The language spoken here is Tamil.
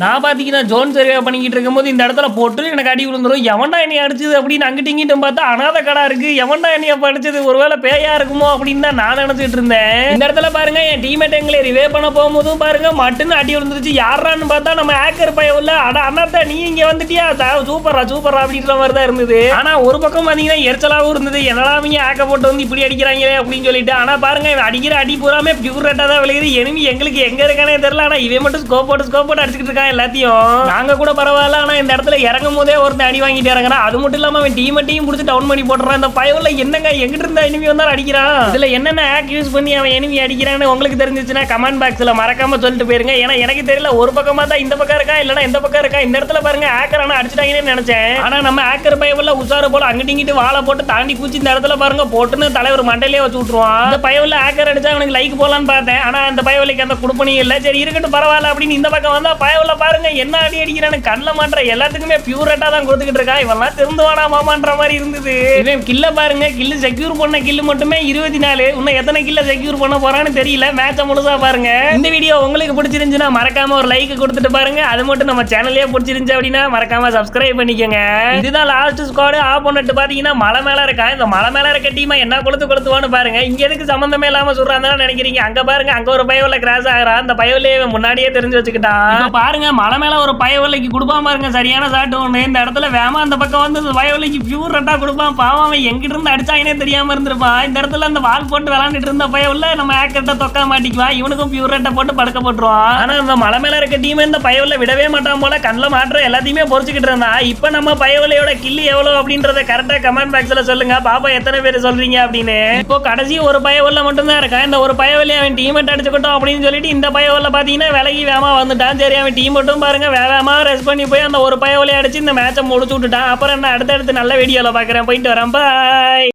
நான் பார்த்தீங்கன்னா ஜோன் சர்வே பண்ணிக்கிட்டு இருக்கும்போது இந்த இடத்துல போட்டு எனக்கு அடி விழுந்துரும். எவன்டா என்னை அடிச்சது அப்படின்னு அங்கிட்டு இங்கிட்டும் பார்த்தா அனாத கடா இருக்கு. எவன்டா என்னைய படிச்சது ஒருவேளை பேயா இருக்குமோ அப்படின்னு தான் நான் நினைச்சிட்டு இருந்தேன். இந்த இடத்துல பாருங்க என் டீமேட் எங்களை ரிவே பண்ண போகும்போதும் பாருங்க மட்டுன்னு அடி விழுந்துருச்சு. யாரான்னு பார்த்தா நம்ம ஹேக்கர் பைய உள்ள அட அண்ணாத்த நீ இங்க வந்துட்டியா? சூப்பரா சூப்பரா அப்படின்ற மாதிரி தான் இருந்தது. ஆனா ஒரு பக்கம் பாத்தீங்கன்னா எரிச்சலாவும் இருந்தது. என்னடா அவங்க ஹேக்க போட்டு வந்து இப்படி அடிக்கிறாங்களே அப்படின்னு சொல்லிட்டு. ஆனா பாருங்க இவன் அடிக்கிற அடி பூராமே பியூர் ரெட்டா தான் விளையுது. எனிமி எங்களுக்கு எங்க இருக்கானே தெரியல. ஆனா இவன் மட்டும் ஸ்கோப் போட்டு ஸ்கோப் போட்டு அடிச்சுட்டு இருக்கான் எல்லாத்தையும். நாங்க கூட பரவாயில்ல ஆனா இந்த இடத்துல இறங்கும் போதே ஒருத்தன் அடி வாங்கிட்டு இறங்குறான். அது மட்டும் இல்லாம அவன் டீம் டீம் பிடிச்சி டவுன் பண்ணி போட்டுறான். இந்த பயவுல என்னங்க எங்கிட்ட இருந்த enemy வந்தாலும் அடிக்கிறான்? இதுல என்னென்ன ஆக் யூஸ் பண்ணி அவன் enemy அடிக்கிறான்னு உங்களுக்கு தெரிஞ்சிச்சுன்னா கமெண்ட் பாக்ஸ்ல மறக்காம சொல்லிட்டு போயிருங்க. ஏன்னா எனக்கு தெரியல ஒரு பக்கமா தான் இந்த பக்கம் இருக்கா இல்லனா இந்த பக்கம் இருக்கா? இந்த இடத்துல பாருங்க ஆக்கர் ஆனா அடிச்சிட்டாங்கன்னு நினைச்சேன். ஆனா நம்ம ஆக்கர் பயவுல உசாரு போல அங்கிட்டு இங்கிட்டு வாழை போட்டு தாண்டி கூச்சி இந்த இடத்துல பாருங்க போட்டுன்னு தலைவர் மண்டையிலே வச்சு விட்டுருவான். இந்த பயவுல ஆக்கர் அடிச்சா அவனுக்கு லைக் போலான்னு பார்த்தேன். ஆனா அந்த பயவுலைக்கு அந்த குடுப்பணியும் இல்ல. சரி இருக்கட்டும் பரவாயில்ல அப்படின்னு இந்த பக்கம் வந்தா பயவுல பாருங்க என்ன அடி அடிக்கிறான்னு கண்ணில் மாட்டுற எல்லாத்துக்குமே பியூர் தான் கொடுத்துக்கிட்டு இருக்கா. இவெல்லாம் திருந்துவானா மாமான்ற மாதிரி இருந்தது. இவன் கில்ல பாருங்க கில்லு செக்யூர் பண்ண கில்லு மட்டுமே இருபத்தி நாலு இன்னும் எத்தனை கில்ல செக்யூர் பண்ண போறான்னு தெரியல. மேட்சை முழுசா பாருங்க. இந்த வீடியோ உங்களுக்கு பிடிச்சிருந்துச்சுன்னா மறக்காம ஒரு லைக் கொடுத்துட்டு பாருங்க. அது மட்டும் நம்ம சேனலே பிடிச்சிருந்துச்சு அப்படின்னா மறக்காம சப்ஸ்கிரைப் பண்ணிக்கோங்க. இதுதான் லாஸ்ட் ஸ்குவாடு ஆஃப் பண்ணிட்டு பாத்தீங்கன்னா மலை மேல இருக்கா? இந்த மலை மேல இருக்க டீமா என்ன கொளுத்து கொளுத்துவான்னு பாருங்க. இங்க எதுக்கு சம்பந்தமே இல்லாம சொல்றாங்க நினைக்கிறீங்க? அங்க பாருங்க அங்க ஒரு பயவுல கிராஸ் ஆகிறா அந்த பயவுல முன்னாடியே தெரிஞ்சு வச்சுக்கிட்டான். பாருங்க பாருங்க மலை மேல ஒரு பயவலைக்கு கொடுப்பான் பாருங்க சரியான சாட்டு ஒன்று இந்த இடத்துல வேமா அந்த பக்கம் வந்து இந்த பியூர் ரெட்டா கொடுப்பான். பாவம் அவன் எங்கிட்ட இருந்து அடிச்சாங்கன்னே தெரியாம இருந்திருப்பான். இந்த இடத்துல அந்த வால் போட்டு விளாண்டுட்டு இருந்த பயவுல நம்ம ஆக்கர்ட்ட தொக்க மாட்டிக்குவான். இவனுக்கும் பியூர் ரெட்டை போட்டு படுக்க போட்டுருவான். ஆனா இந்த மலை மேல இருக்க டீம் இந்த பயவுல விடவே மாட்டான் போல. கண்ணில் மாற்ற எல்லாத்தையுமே பொறிச்சுக்கிட்டு இருந்தான். இப்ப நம்ம பயவுலையோட கிள்ளி எவ்வளவு அப்படின்றத கரெக்டா கமெண்ட் பாக்ஸ்ல சொல்லுங்க. பாப்பா எத்தனை பேர் சொல்றீங்க அப்படின்னு. இப்போ கடைசி ஒரு பயவுல மட்டும்தான் இருக்கான் இந்த ஒரு பயவுல அவன் டீமெட் அடிச்சுக்கிட்டோம் அப்படின்னு சொல்லிட்டு இந்த பயவுல பாத்தீங்கன்னா விலகி வேமா வந்துட்டான். சரி அவன் டீம் மட்டும் பாருங்க வேகமா ரெஸ்ட் பண்ணி போய் அந்த ஒரு பயவுலையை அடிச்சு இந்த மேட்சை முடிச்சு விட்டுட்டான் அப்புறம் என்ன அடுத்தடுத்து நல்ல வீடியோவில் பார்க்குறேன் போயிட்டு வரேன். பாய்